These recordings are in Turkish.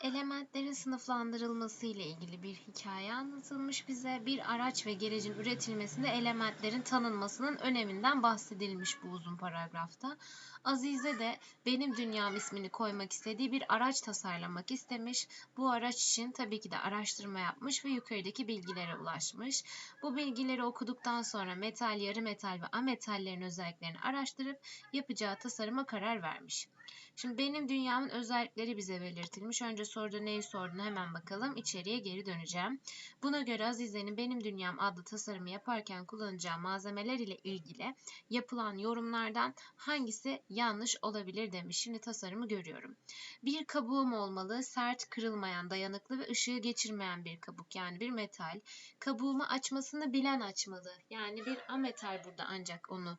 Elementlerin sınıflandırılması ile ilgili bir hikaye anlatılmış bize. Bir araç ve gerecin üretilmesinde elementlerin tanınmasının öneminden bahsedilmiş bu uzun paragrafta. Azize de benim dünyam ismini koymak istediği bir araç tasarlamak istemiş. Bu araç için tabii ki de araştırma yapmış ve yukarıdaki bilgilere ulaşmış. Bu bilgileri okuduktan sonra metal, yarı metal ve ametallerin özelliklerini araştırıp yapacağı tasarıma karar vermiş. Şimdi benim dünyamın özellikleri bize belirtilmiş. Önce soruda neyi sorduğunu hemen bakalım. İçeriye geri döneceğim. Buna göre Azize'nin Benim Dünyam adlı tasarımı yaparken kullanacağı malzemeler ile ilgili yapılan yorumlardan hangisi yanlış olabilir demiş. Şimdi tasarımı görüyorum. Bir kabuğum olmalı, sert, kırılmayan, dayanıklı ve ışığı geçirmeyen bir kabuk yani bir metal. Kabuğumu açmasını bilen açmalı. Yani bir ametal burada ancak onu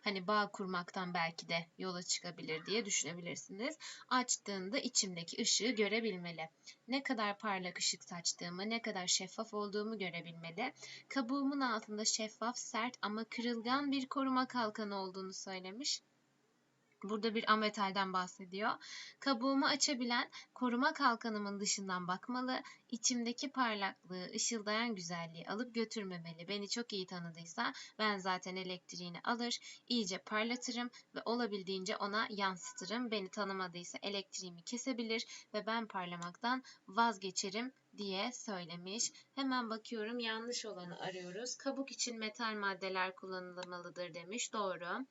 hani bağ kurmaktan belki de yola çıkabilir diye düşünebilirsiniz. Açtığında içimdeki ışığı görebilmeli. Ne kadar parlak ışık saçtığımı, ne kadar şeffaf olduğumu görebilmeli. Kabuğumun altında şeffaf, sert ama kırılgan bir koruma kalkanı olduğunu söylemiş. Burada bir ametalden bahsediyor. Kabuğumu açabilen koruma kalkanımın dışından bakmalı. İçimdeki parlaklığı, ışıldayan güzelliği alıp götürmemeli. Beni çok iyi tanıdıysa ben zaten elektriğini alır, iyice parlatırım ve olabildiğince ona yansıtırım. Beni tanımadıysa elektriğimi kesebilir ve ben parlamaktan vazgeçerim diye söylemiş. Hemen bakıyorum yanlış olanı arıyoruz. Kabuk için metal maddeler kullanılmalıdır demiş. Doğru.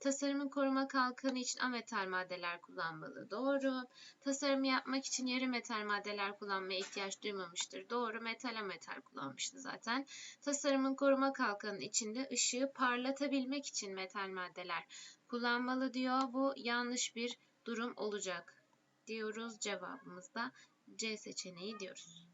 Tasarımın koruma kalkanı için ametal maddeler kullanmalı. Doğru. Tasarımı yapmak için yarı metal maddeler kullanmaya ihtiyaç duymamıştır. Doğru. Metal ametal kullanmıştı zaten. Tasarımın koruma kalkanı içinde ışığı parlatabilmek için metal maddeler kullanmalı diyor. Bu yanlış bir durum olacak diyoruz. Cevabımız da C seçeneği diyoruz.